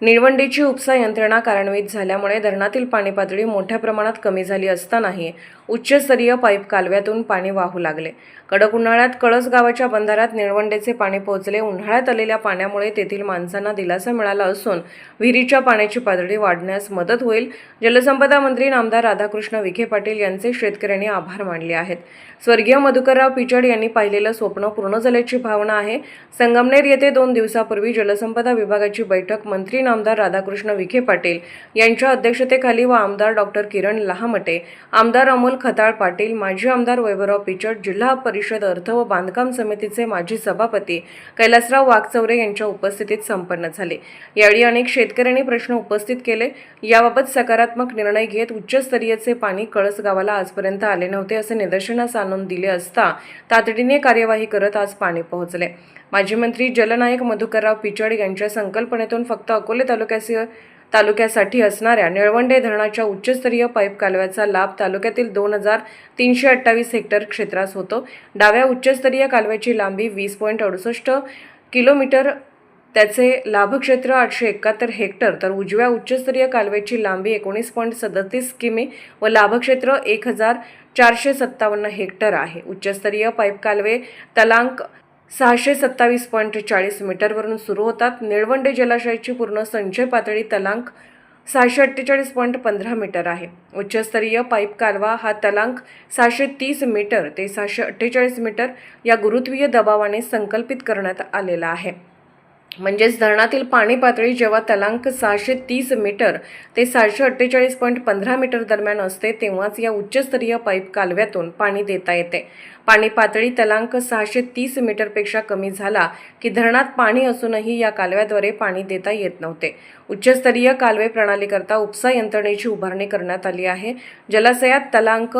निळवंडीची उपसा यंत्रणा कार्यान्वित झाल्यामुळे धरणातील पाणी पातळी मोठ्या प्रमाणात कमी झाली असतानाही उच्चस्तरीय पाईप कालव्यातून पाणी वाहू लागले. कडक उन्हाळ्यात कळस गावाच्या बंधाऱ्यात निळवंडेचे पाणी पोहोचले. उन्हाळ्यात आलेल्या पाण्यामुळे तेथील माणसांना दिलासा मिळाला असून विहिरीच्या पाण्याची पातळी वाढण्यास मदत होईल. जलसंपदा मंत्री नामदार राधाकृष्ण विखे पाटील यांचे शेतकऱ्यांनी आभार मानले आहेत. स्वर्गीय मधुकरराव पिचड यांनी पाहिलेलं स्वप्न पूर्ण झाल्याची भावना आहे. संगमनेर येथे दोन दिवसापूर्वी जलसंपदा विभागाची बैठक मंत्री आमदार राधाकृष्ण विखे पाटील यांच्या अध्यक्षतेखाली व आमदार डॉक्टर किरण लहामटे आमदार अमोल खताळ पाटील माजी आमदार वैभवराव पिचड जिल्हा परिषद अर्थ व बांधकाम समितीचे माजी सभापती कैलासराव वाघचौरे यांच्या उपस्थितीत संपन्न झाले. यावेळी अनेक शेतकऱ्यांनी प्रश्न उपस्थित केले. याबाबत सकारात्मक निर्णय घेत उच्चस्तरीयचे पाणी कळस गावाला आजपर्यंत आले नव्हते असे निदर्शनास आणून दिले असता तातडीने कार्यवाही करत आज पाणी पोहोचले. माजी मंत्री जलनायक मधुकरराव पिचड यांच्या संकल्पनेतून फक्त अकोले तालुक्याचे तालुक्यासाठी असणाऱ्या निळवंडे धरणाच्या उच्चस्तरीय पाईप कालव्याचा लाभ तालुक्यातील दोन हजार तीनशे अठ्ठावीस हेक्टर क्षेत्रास होतो. डाव्या उच्चस्तरीय कालव्याची लांबी वीस पॉईंट अडुसष्ट किलोमीटर. त्याचे लाभक्षेत्र आठशे एकाहत्तर हेक्टर. तर उजव्या उच्चस्तरीय कालव्याची लांबी एकोणीस पॉईंट सदतीस किमी व लाभक्षेत्र एक हजार चारशे सत्तावन्न हेक्टर आहे. उच्चस्तरीय पाईप कालवे तलांक सहाशे सत्तावीस पॉईंट चाळीस मीटरवरून सुरू होतात. निळवंडे जलाशयाची पूर्ण संचय पातळी तलांक सहाशे अठ्ठेचाळीस पॉईंट पंधरा मीटर आहे. उच्चस्तरीय पाईप कालवा हा तलांक सहाशे तीस मीटर ते सहाशे अठ्ठेचाळीस मीटर या गुरुत्वीय दबावाने संकल्पित करण्यात आलेला आहे. म्हणजेच धरणातील पाणी पातळी जेव्हा तलांक सहाशे तीस मीटर ते सहाशे अठ्ठेचाळीस पॉईंट पंधरा मीटर दरम्यान असते तेव्हाच या उच्चस्तरीय पाईप कालव्यातून पाणी देता येते. पाणी पातळी तलांक सहाशे तीस मीटरपेक्षा कमी झाला की धरणात पाणी असूनही या कालव्याद्वारे पाणी देता येत नव्हते. उच्चस्तरीय कालवे प्रणालीकरता उपसा यंत्रणेची उभारणी करण्यात आली आहे. जलाशयात तलांक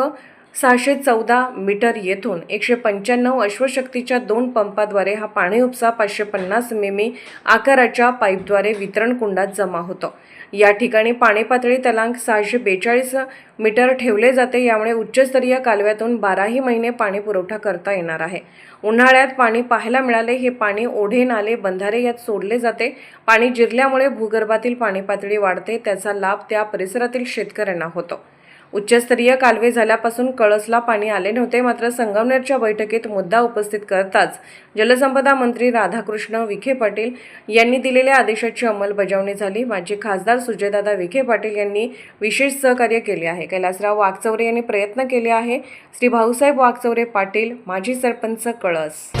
सहाशे चौदा मीटर येथून एकशे पंच्याण्णव अश्वशक्तीच्या दोन पंपाद्वारे हा पाणी उपसा पाचशे पन्नास मिमी आकाराच्या पाईपद्वारे वितरण कुंडात जमा होतो. या ठिकाणी पाणी पातळी तलांक सहाशे बेचाळीस मीटर ठेवले जाते. यामुळे उच्चस्तरीय कालव्यातून बाराही महिने पाणी पुरवठा करता येणार आहे. उन्हाळ्यात पाणी पाहायला मिळाले. हे पाणी ओढे नाले बंधारे यात सोडले जाते. पाणी जिरल्यामुळे भूगर्भातील पाणी पातळी वाढते. त्याचा लाभ त्या परिसरातील शेतकऱ्यांना होतो. उच्चस्तरीय कालवे झाल्यापासून कळसला पाणी आले नव्हते मात्र संगमनेरच्या बैठकीत मुद्दा उपस्थित करताच जलसंपदा मंत्री राधाकृष्ण विखे पाटील यांनी दिलेल्या आदेशाची अंमलबजावणी झाली. माजी खासदार सुजयदादा विखे पाटील यांनी विशेष सहकार्य केले आहे. कैलासराव वाघचौरे यांनी प्रयत्न केले आहे. श्री भाऊसाहेब वाघचौरे पाटील माजी सरपंच कळस.